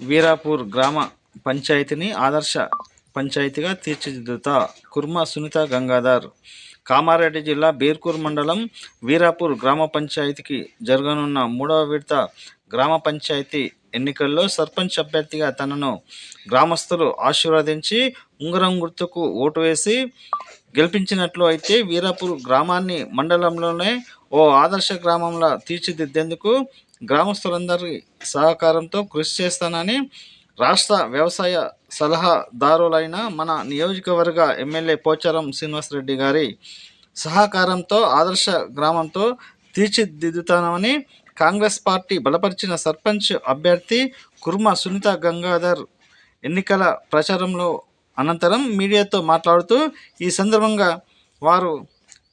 వీరాపూర్ గ్రామ పంచాయతీని ఆదర్శ పంచాయతీగా తీర్చిదిద్దుతా కుర్మ సునీత గంగాధర్. కామారెడ్డి జిల్లా బీర్కూర్ మండలం వీరాపూర్ గ్రామ పంచాయతీకి జరగనున్న మూడవ విడత గ్రామ పంచాయతీ ఎన్నికల్లో సర్పంచ్ అభ్యర్థిగా తనను గ్రామస్తులు ఆశీర్వదించి ఉంగరం గుర్తుకు ఓటు వేసి గెలిపించినట్లు అయితే వీరాపూర్ గ్రామాన్ని మండలంలోనే ఓ ఆదర్శ గ్రామంలా తీర్చిదిద్దేందుకు గ్రామస్తులందరి సహకారంతో కృషి చేస్తానని రాష్ట్ర వ్యవసాయ సలహాదారులైన మన నియోజకవర్గ ఎమ్మెల్యే పోచారం శ్రీనివాసరెడ్డి గారి సహకారంతో ఆదర్శ గ్రామంతో తీర్చిదిద్దుతామని కాంగ్రెస్ పార్టీ బలపరిచిన సర్పంచ్ అభ్యర్థి కుర్మ సునీత గంగాధర్ ఎన్నికల ప్రచారంలో అనంతరం మీడియాతో మాట్లాడుతూ ఈ సందర్భంగా వారు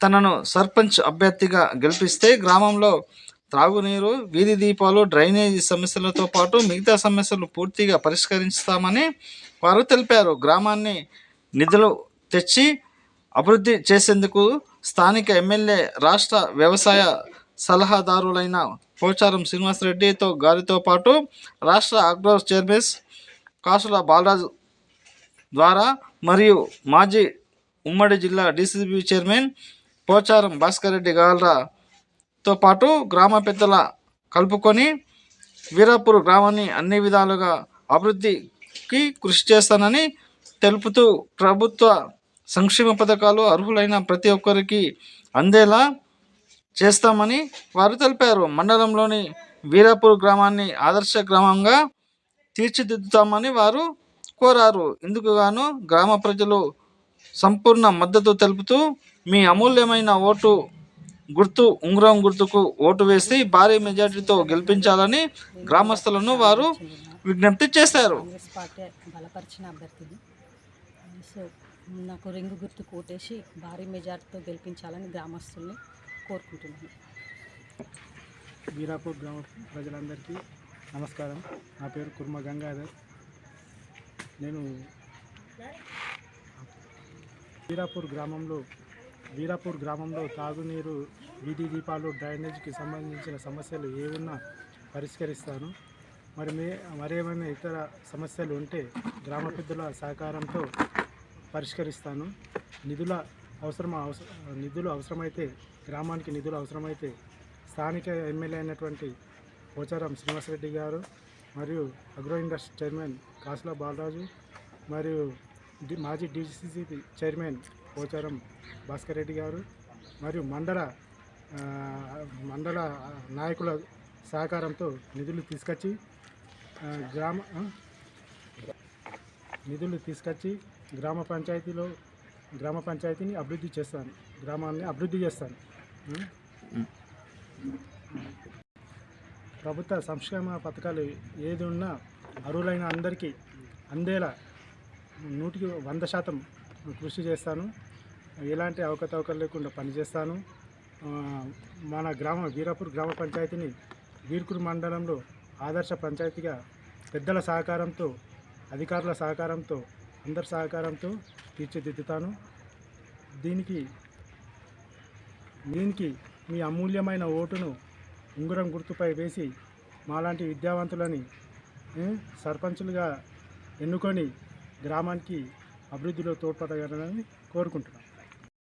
తనను సర్పంచ్ అభ్యర్థిగా గెలిపిస్తే గ్రామంలో త్రాగునీరు వీధి దీపాలు డ్రైనేజీ సమస్యలతో పాటు మిగతా సమస్యలు పూర్తిగా పరిష్కరిస్తామని వారు తెలిపారు. గ్రామాన్ని నిధులు తెచ్చి అభివృద్ధి చేసేందుకు స్థానిక ఎమ్మెల్యే రాష్ట్ర వ్యవసాయ సలహాదారులైన పోచారం శ్రీనివాసరెడ్డితో గారితో పాటు రాష్ట్ర అగ్రో చైర్మన్ కాసుల బాలరాజు ద్వారా మరియు మాజీ ఉమ్మడి జిల్లా డీసీబీ చైర్మన్ పోచారం భాస్కర్ రెడ్డి తో పాటు గ్రామ పెద్దల కలుపుకొని వీరాపూర్ గ్రామాన్ని అన్ని విధాలుగా అభివృద్ధికి కృషి చేస్తానని తెలుపుతూ ప్రభుత్వ సంక్షేమ పథకాలు అర్హులైన ప్రతి ఒక్కరికి అందేలా చేస్తామని వారు తెలిపారు. మండలంలోని వీరాపూర్ గ్రామాన్ని ఆదర్శ గ్రామంగా తీర్చిదిద్దుతామని వారు కోరారు. ఇందుకుగాను గ్రామ ప్రజలు సంపూర్ణ మద్దతు తెలుపుతూ మీ అమూల్యమైన ఓటు గుర్తు ఉంగరం గుర్తుకు ఓటు వేసి భారీ మెజార్టీతో గెలిపించాలని గ్రామస్తులను వారు విజ్ఞప్తి చేశారు. కాంగ్రెస్ పార్టీ బలపరిచిన అభ్యర్థిని. సో నాకు రింగు గుర్తు కోటేసి భారీ మెజార్టీతో గెలిపించాలని గ్రామస్తుల్ని కోరుకుంటున్నాను. వీరాపూర్ గ్రామ ప్రజలందరికీ నమస్కారం. నా పేరు కుర్మ గంగాధర్. నేను వీరాపూర్ గ్రామంలో వీరాపూర్ గ్రామంలో తాగునీరు వీధి దీపాలు డ్రైనేజీకి సంబంధించిన సమస్యలు ఏమున్నా పరిష్కరిస్తాను. మరి మే మరేమైనా ఇతర సమస్యలు ఉంటే గ్రామ పెద్దల సహకారంతో పరిష్కరిస్తాను. నిధుల అవసరం నిధులు అవసరమైతే గ్రామానికి నిధులు అవసరమైతే స్థానిక ఎమ్మెల్యే అయినటువంటి పోచారం శ్రీనివాసరెడ్డి గారు మరియు అగ్రో ఇండస్ట్రీ చైర్మన్ కాసుల బాలరాజు మరియు డి మాజీ డిసిసిపి చైర్మన్ పోచారం భాస్కర్ రెడ్డి గారు మరియు మండల మండల నాయకుల సహకారంతో నిధులు తీసుకొచ్చి గ్రామ నిధులు తీసుకొచ్చి గ్రామ పంచాయతీలో గ్రామ పంచాయతీని అభివృద్ధి చేస్తాను గ్రామాన్ని అభివృద్ధి చేస్తాను. ప్రభుత్వ సంక్షేమ పథకాలు ఏది ఉన్నా అర్హులైన అందరికీ అందేలా నూటికి వంద శాతం కృషి చేస్తాను. ఎలాంటి అవకతవకలు లేకుండా పనిచేస్తాను. మన గ్రామ వీరాపూర్ గ్రామ పంచాయతీని వీర్కూరు మండలంలో ఆదర్శ పంచాయతీగా పెద్దల సహకారంతో అధికారుల సహకారంతో అందరి సహకారంతో తీర్చిదిద్దుతాను. దీనికి దీనికి మీ అమూల్యమైన ఓటును ఉంగరం గుర్తుపై వేసి మాలాంటి విద్యావంతులని సర్పంచులుగా ఎన్నుకొని గ్రామానికి అభివృద్ధిలో తోడ్పడగలనని కోరుకుంటున్నాను.